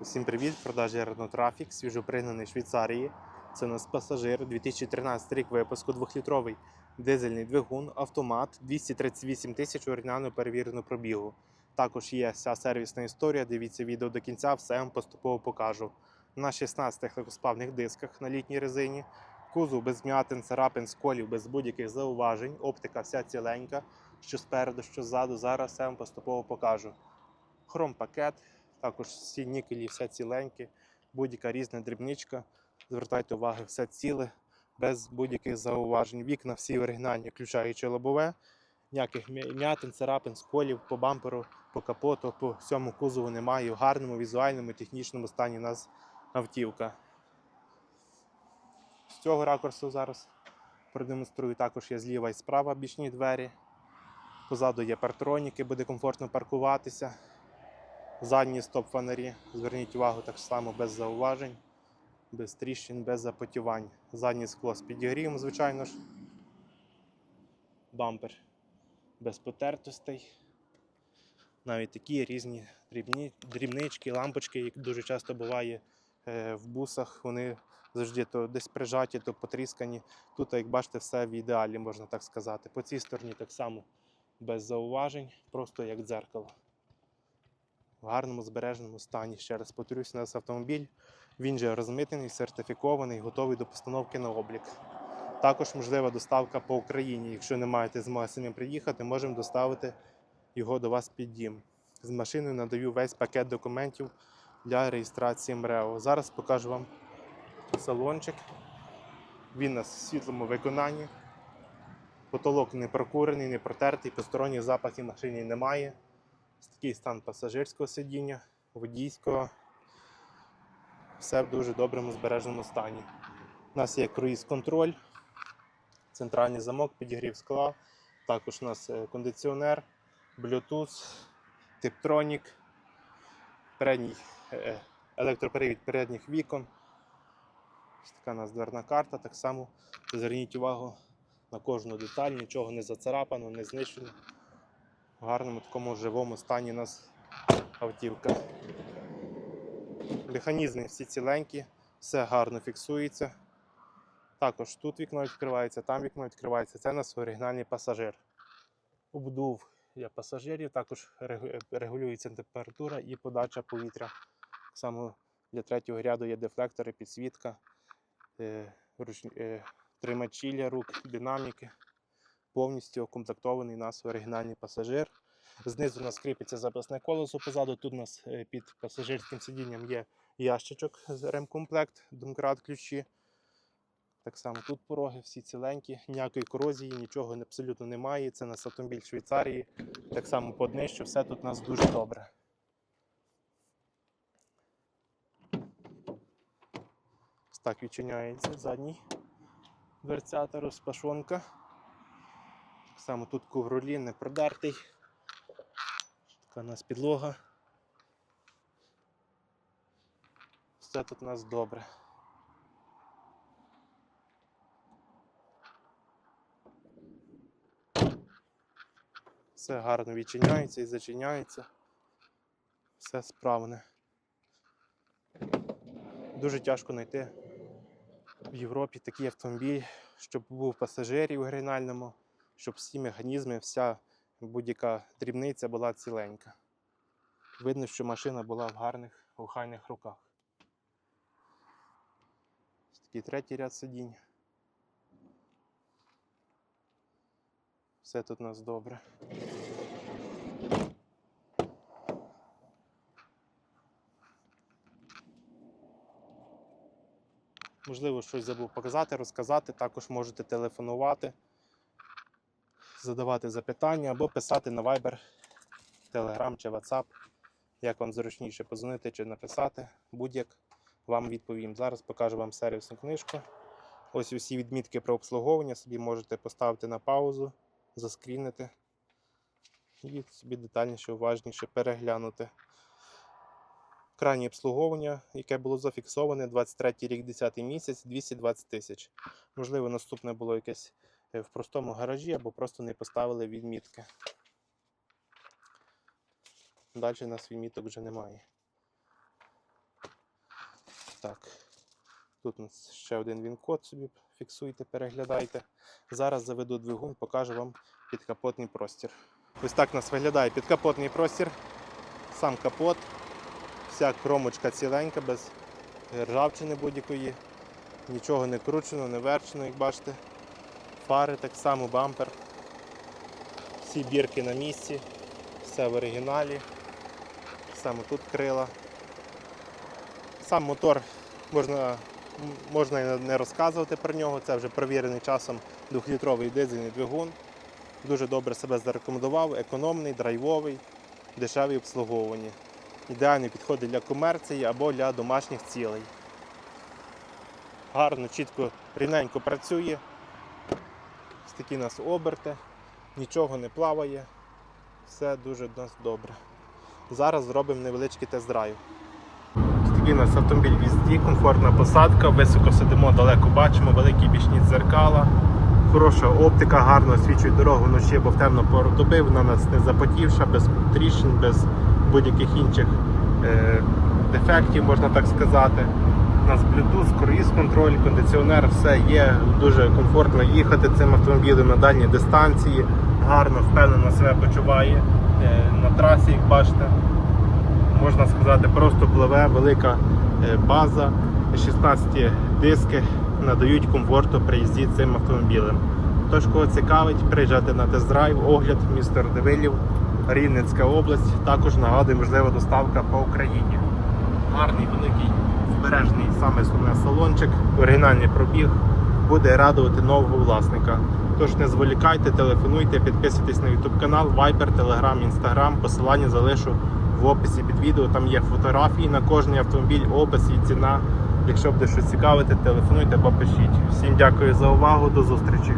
Усім привіт! Продажі Renault Traffic, свіжопригнаний Швейцарії. Це у нас пасажир 2013 рік випуску, 2-літровий дизельний двигун, автомат, 238 тисяч оригінально перевірено пробігу. Також є вся сервісна історія. Дивіться відео до кінця, все вам поступово покажу. На 16 легкосплавних дисках на літній резині. Кузов без м'ятин, царапин, сколів, без будь-яких зауважень. Оптика вся ціленька, що спереду, що ззаду. Зараз все вам поступово покажу. Хром-пакет, також всі нікелі, все ціленькі, будь-яка різна дрібничка. Звертайте увагу, все ціле, без будь-яких зауважень. Вікна всі оригінальні, включаючи лобове. Ніяких м'ятин, царапин, сколів по бамперу, по капоту, по всьому кузову немає. В гарному візуальному, технічному стані у нас автівка. З цього ракурсу зараз продемонструю. Також є зліва і справа бічні двері. Позаду є партроніки, буде комфортно паркуватися. Задні стоп-фонарі. Зверніть увагу так само без зауважень, без тріщин, без запотівань. Заднє скло з підігрівом, звичайно ж. Бампер без потертостей. Навіть такі різні дрібні, дрібнички, лампочки, як дуже часто буває е, в бусах, вони завжди то десь прижаті, то потріскані. Тут, як бачите, все в ідеалі, можна так сказати. По цій стороні так само без зауважень, просто як дзеркало в гарному збереженому стані. Ще раз повторюсь, у нас автомобіль. Він же розмитений, сертифікований, готовий до постановки на облік. Також можлива доставка по Україні. Якщо не маєте змоги самі приїхати, можемо доставити його до вас під дім. З машиною надаю весь пакет документів для реєстрації МРЕО. Зараз покажу вам салончик. Він у нас в світлому виконанні. Потолок не прокурений, не протертий, посторонніх запахів в машині немає. Такий стан пасажирського сидіння, водійського. Все в дуже доброму збереженому стані. У нас є круїз-контроль, центральний замок, підігрів скла. Також у нас е, кондиціонер, Bluetooth, Tiptronic, передній е, електропривід передніх вікон. Ось така у нас дверна карта. Так само зверніть увагу на кожну деталь, нічого не зацарапано, не знищено в гарному такому живому стані у нас автівка. Механізми всі ціленькі, все гарно фіксується. Також тут вікно відкривається, там вікно відкривається. Це у нас оригінальний пасажир. Обдув для пасажирів, також регулюється температура і подача повітря. Так само для третього ряду є дефлектори, підсвітка, е, е, тримачі для рук, динаміки повністю укомплектований у нас оригінальний пасажир. Знизу у нас кріпиться запасне колесо позаду. Тут у нас е, під пасажирським сидінням є ящичок з ремкомплект, домкрат ключі. Так само тут пороги всі ціленькі, ніякої корозії, нічого абсолютно немає. Це у нас автомобіль Швейцарії. Так само по днищу, все тут у нас дуже добре. Так відчиняється задній дверцята, розпашонка. Само тут ковролін не продертий. Така у нас підлога. Все тут у нас добре. Все гарно відчиняється і зачиняється. Все справне. Дуже тяжко знайти в Європі такий автомобіль, щоб був пасажирів в оригінальному щоб всі механізми, вся будь-яка дрібниця була ціленька. Видно, що машина була в гарних, охайних руках. Ось Такий третій ряд сидінь. Все тут у нас добре. Можливо, щось забув показати, розказати. Також можете телефонувати задавати запитання або писати на Viber, Telegram чи WhatsApp. Як вам зручніше позвонити чи написати, будь-як вам відповім. Зараз покажу вам сервісну книжку. Ось усі відмітки про обслуговування собі можете поставити на паузу, заскрінити і собі детальніше, уважніше переглянути. Крайнє обслуговування, яке було зафіксоване 23 рік, 10 місяць, 220 тисяч. Можливо, наступне було якесь в простому гаражі або просто не поставили відмітки. Далі у нас відміток вже немає. Так. Тут у нас ще один він-код собі фіксуйте, переглядайте. Зараз заведу двигун, покажу вам підкапотний простір. Ось так у нас виглядає підкапотний простір, сам капот, вся кромочка ціленька, без ржавчини будь-якої, нічого не кручено, не верчено, як бачите. Фари так само, бампер. Всі бірки на місці, все в оригіналі. Саме тут крила. Сам мотор можна, можна і не розказувати про нього. Це вже провірений часом двохлітровий дизельний двигун. Дуже добре себе зарекомендував, економний, драйвовий, дешевий в обслуговуванні. Ідеально підходить для комерції або для домашніх цілей. Гарно, чітко, рівненько працює. Такі у нас оберти, нічого не плаває, все дуже у нас добре. Зараз зробимо невеличкий тест-драйв. Ось такий у нас автомобіль візді, комфортна посадка, високо сидимо, далеко бачимо, великі бічні дзеркала, хороша оптика, гарно освічує дорогу вночі, бо в темну пору доби, вона нас не запотівша, без тріщин, без будь-яких інших е, дефектів, можна так сказати. У нас Bluetooth, круїз контроль, кондиціонер, все є. Дуже комфортно їхати цим автомобілем на дальні дистанції. Гарно, впевнено себе почуває е, на трасі, як бачите. Можна сказати, просто пливе велика е, база. 16 диски надають комфорту при їзді цим автомобілем. Тож, кого цікавить, приїжджати на тест-драйв, огляд, місто Радивилів, Рівненська область. Також нагадую, можлива доставка по Україні. Гарний великий збережений саме основне салончик, оригінальний пробіг буде радувати нового власника. Тож не зволікайте, телефонуйте, підписуйтесь на YouTube канал, Viber, Telegram, Instagram. Посилання залишу в описі під відео. Там є фотографії на кожний автомобіль, опис і ціна. Якщо буде щось цікавити, телефонуйте або пишіть. Всім дякую за увагу, до зустрічі.